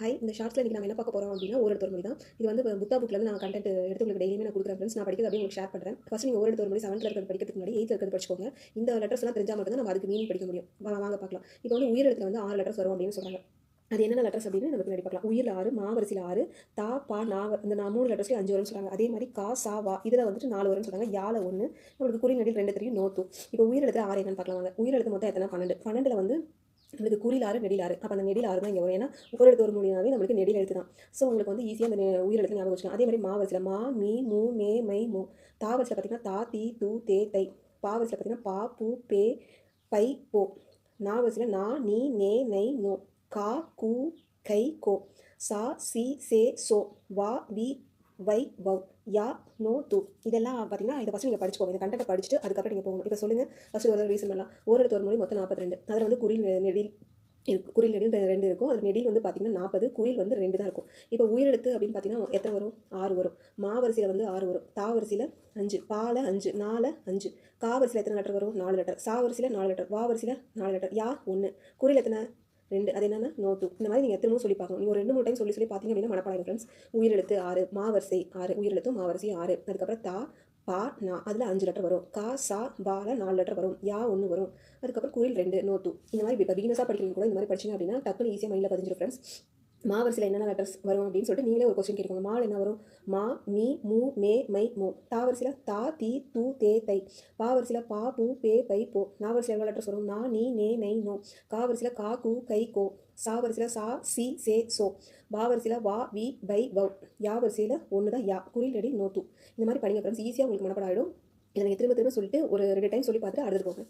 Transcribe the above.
High இந்த ஷார்ட்ஸில் இன்றைக்கி நம்ம என்ன பார்க்க போகிறோம் அப்படின்னா ஒரு ஒரு மொழி தான். இது வந்து புத்தா புக்கில் நான் கண்டென்ட் எடுத்து உங்களுக்கு டெய்லியுமே நான் கொடுக்குறேன் ஃப்ரெண்ட்ஸ் நான் படிக்கிறது அப்படியே உங்களுக்கு ஷேர் பண்ணுறேன் ஃபஸ்ட் நீங்கள் ஒரு ஒரு மொழி செவன்த்தில் இருக்கிறது படிக்கிறதுக்கு முன்னாடி எயித்தில் இருக்கிறது படிச்சுக்கோங்க. இந்த லெட்டர்ஸ்லாம் தெரிஞ்சால் மட்டும் தான் நம்ம அதுக்கு மீனிங் படிக்க முடியும். வாங்க பார்க்கலாம். இப்போ வந்து உயிரிழத்தில் வந்து ஆறு லெட்டர்ஸ் வரும் அப்படின்னு சொல்கிறாங்க அது என்னென்ன லெட்டர்ஸ் அப்படின்னு நம்ம பின்னாடி பார்க்கலாம். உயிர் ஆறு மாவரிசையில் ஆறு தா பா நா இந்த நான் மூணு லெட்டர்ஸ்லேயும் அஞ்சு வரும்னு சொல்கிறாங்க அதே மாதிரி கா சா வா இதில் வந்துட்டு நாலு வரும்னு சொல்கிறாங்க யாழ ஒன்று நம்மளுக்கு குறி ரெண்டு தெரியும் நோத்து. இப்போ உயிரிழத்தில் ஆறு என்னன்னு பார்க்கலாம் உயிரிழத்து மொத்தம் எத்தனை? பன்னெண்டு. பன்னெண்டில் வந்து நம்மளுக்கு குறிலாறு நெடிலாறு அப்போ அந்த நெடிலாறு தான் இங்கே வரும். ஏன்னா ஒரு எழுத்து ஒரு மொழியாவே நம்மளுக்கு நெடில் எழுத்து தான். ஸோ உங்களுக்கு வந்து ஈஸியாக அந்த உயிரெழுத்து ஞாபகம் வச்சுக்கலாம். அதே மாதிரி மாவரிசில் மா மீ மூ மே மை. மூ தாவரிசில் பார்த்தீங்கன்னா தா தி தூ தே தை. பாவரிசில் பார்த்தீங்கன்னா பா பூ பே பை போ. நாவரிசில் நா நீ நே நை நோ. கா கூ கை கோ. சா சி சே சோ. வா வி வை வவ் யா நோ து இதெல்லாம் பார்த்தீங்கன்னா இதை ஃபஸ்ட் நீங்கள் படிச்சுக்கோங்க. இந்த கண்டென்ட்டை படிச்சுட்டு அதுக்கப்புறம் நீங்கள் போகணும். இப்போ சொல்லுங்கள் ஃபஸ்ட்டு ஒரு ரீசன் பண்ணலாம். ஒரு எழுத்து ஒரு மொழி மொத்தம் நாற்பத்தி ரெண்டு அதில் வந்து குறில் நெடில் இருக்கு. குறில் நெடில் ரெண்டு இருக்கும். அது நெடில் வந்து பார்த்தீங்கன்னா நாற்பது. குயில் வந்து ரெண்டு தான் இருக்கும். இப்போ உயிரெழுத்து அப்படின்னு பார்த்தீங்கன்னா எத்தனை வரும்? ஆறு வரும். மாவரிசையில் வந்து ஆறு வரும். தாவரிசையில் அஞ்சு. பால அஞ்சு. நாலு அஞ்சு. காவரிசையில் எத்தனை லெட்டர் வரும்? நாலு லெட்டர் சாவரிசையில் நாலு லெட்டர் வாவரிசையில் நாலு லெட்டர் யா ஒன்று குறியில் எத்தனை? ரெண்டு அது என்னன்னா நோத்து இந்த மாதிரி நீங்கள் எத்தனை சொல்லி பார்க்கணும். நீங்கள் ஒரு ரெண்டு மூணு டைம் சொல்லி சொல்லி பார்த்தீங்க அப்படின்னா மனப்பாடம் ஃப்ரெண்ட்ஸ் உயிரெழுத்து ஆறு மாவரிசை ஆறு. உயிரெழுத்து மாவரிசை ஆறு. அதுக்கப்புறம் தா பா நா. அதில் அஞ்சு லெட்டர் வரும். கா சா பால நாலு லெட்டர் வரும். யா ஒன்று வரும். அதுக்கப்புறம் குயில் ரெண்டு நோட்டு இந்த மாதிரி இப்போ பிகினஸாக படிக்கிறீங்க கூட இந்த மாதிரி படிச்சிங்க அப்படின்னா டக்குனு ஈஸியாக மைண்டில் பதிஞ்சிடும் ஃப்ரெண்ட்ஸ் மாவரிசையில் என்னென்ன லெட்டர்ஸ் வரும் அப்படின்னு சொல்லிட்டு நீங்களே ஒரு கொஸ்டின் கேட்குங்க மாவில் என்ன வரும்? மா மீ மூ மே மை. மோ தாவரிசையில் தா தி தூ தே தை. பாவரிசையில் பா பூ பே பை போ. நாவரிசையில் எவ்வளோ லெட்டர்ஸ் வரும்? நா நீ நே நை நோ. காவரிசையில் கா கு கை கோ. சாவரிசையில் சா சி சே சோ. பாவரிசையில் வா வி பை வவ் யாவரிசையில் ஒன்று தான் யா. குறில் ரெடி தூ. இந்த மாதிரி படிங்க ஃப்ரெண்ட்ஸ் ஈஸியாக உங்களுக்கு மனப்படம் ஆகிடும் இதை நீங்கள் திரும்ப திரும்ப சொல்லிட்டு ஒரு ரெண்டு டைம் சொல்லி பார்த்துட்டு அடுத்து போங்க.